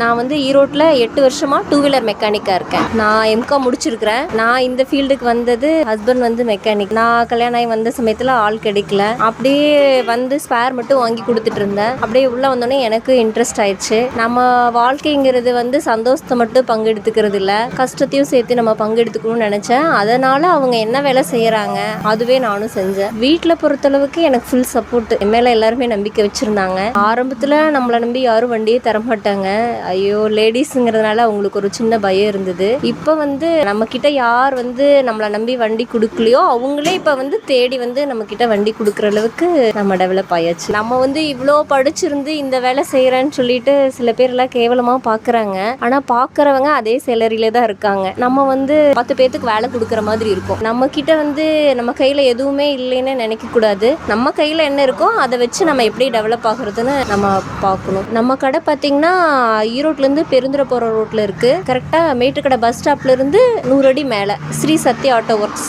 நான் வந்து ஈரோட்டில் எட்டு வருஷமாக டூ வீலர் மெக்கானிக்காக இருக்கேன். நான் எம்காம் முடிச்சிருக்கிறேன். நான் இந்த ஃபீல்டுக்கு வந்தது ஹஸ்பண்ட் வந்து மெக்கானிக் நான் கல்யாணம் ஆகி வந்த சமயத்தில் ஆள் கிடைக்கல. அப்படியே வந்து ஸ்பேர் மட்டும் வாங்கி கொடுத்துட்டு இருந்தேன். அப்படியே உள்ளே வந்தோடனே எனக்கு இன்ட்ரெஸ்ட் ஆயிடுச்சு. நம்ம வாழ்க்கைங்கிறது வந்து சந்தோஷத்தை மட்டும் பங்கெடுத்துக்கிறது இல்லை. கஷ்டத்தையும் சேர்த்து நம்ம பங்கெடுத்துக்கணும்னு நினச்சேன். அதனால் அவங்க என்ன வேலை செய்கிறாங்க அதுவே நானும் செஞ்சேன். வீட்டில் பொறுத்தளவுக்கு எனக்கு ஃபுல் சப்போர்ட் மேலே எல்லாருமே நம்பிக்கை வச்சுருந்தாங்க. ஆரம்பத்தில் நம்மளை நம்பி யாரும் வண்டியே தரமாட்டாங்க. ஐயோ லேடிஸுங்கிறதுனால அவங்களுக்கு ஒரு சின்ன பயம் இருந்தது. இப்போ வந்து நம்ம கிட்ட யார் வந்து நம்மளை நம்பி வண்டி கொடுக்கலையோ அவங்களே இப்போ வந்து தேடி வந்து நம்ம கிட்ட வண்டி கொடுக்குற அளவுக்கு நம்ம டெவலப் ஆயாச்சு. நம்ம வந்து இவ்வளோ படிச்சிருந்து இந்த வேலை செய்கிறேன்னு சொல்லிட்டு சில பேர் எல்லாம் கேவலமாக பார்க்குறாங்க ஆனால் பார்க்குறவங்க அதே சேலரியில தான் இருக்காங்க. நம்ம வந்து பத்து பேர்த்துக்கு வேலை கொடுக்குற மாதிரி இருக்கும். நம்ம கிட்ட வந்து நம்ம கையில் எதுவுமே இல்லைன்னு நினைக்கக்கூடாது நம்ம கையில் என்ன இருக்கோ அதை வச்சு நம்ம எப்படி டெவலப் ஆகுறதுன்னு நம்ம பார்க்கணும். நம்ம கடை பார்த்தீங்கன்னா ஈரோட்லேருந்து பெருந்துறை போகிற ரோட்டில் இருக்குது கரெக்டாக மேட்டுக்கடை பஸ் ஸ்டாப்லேருந்து நூறு அடி மேலே. Sri Sathya auto works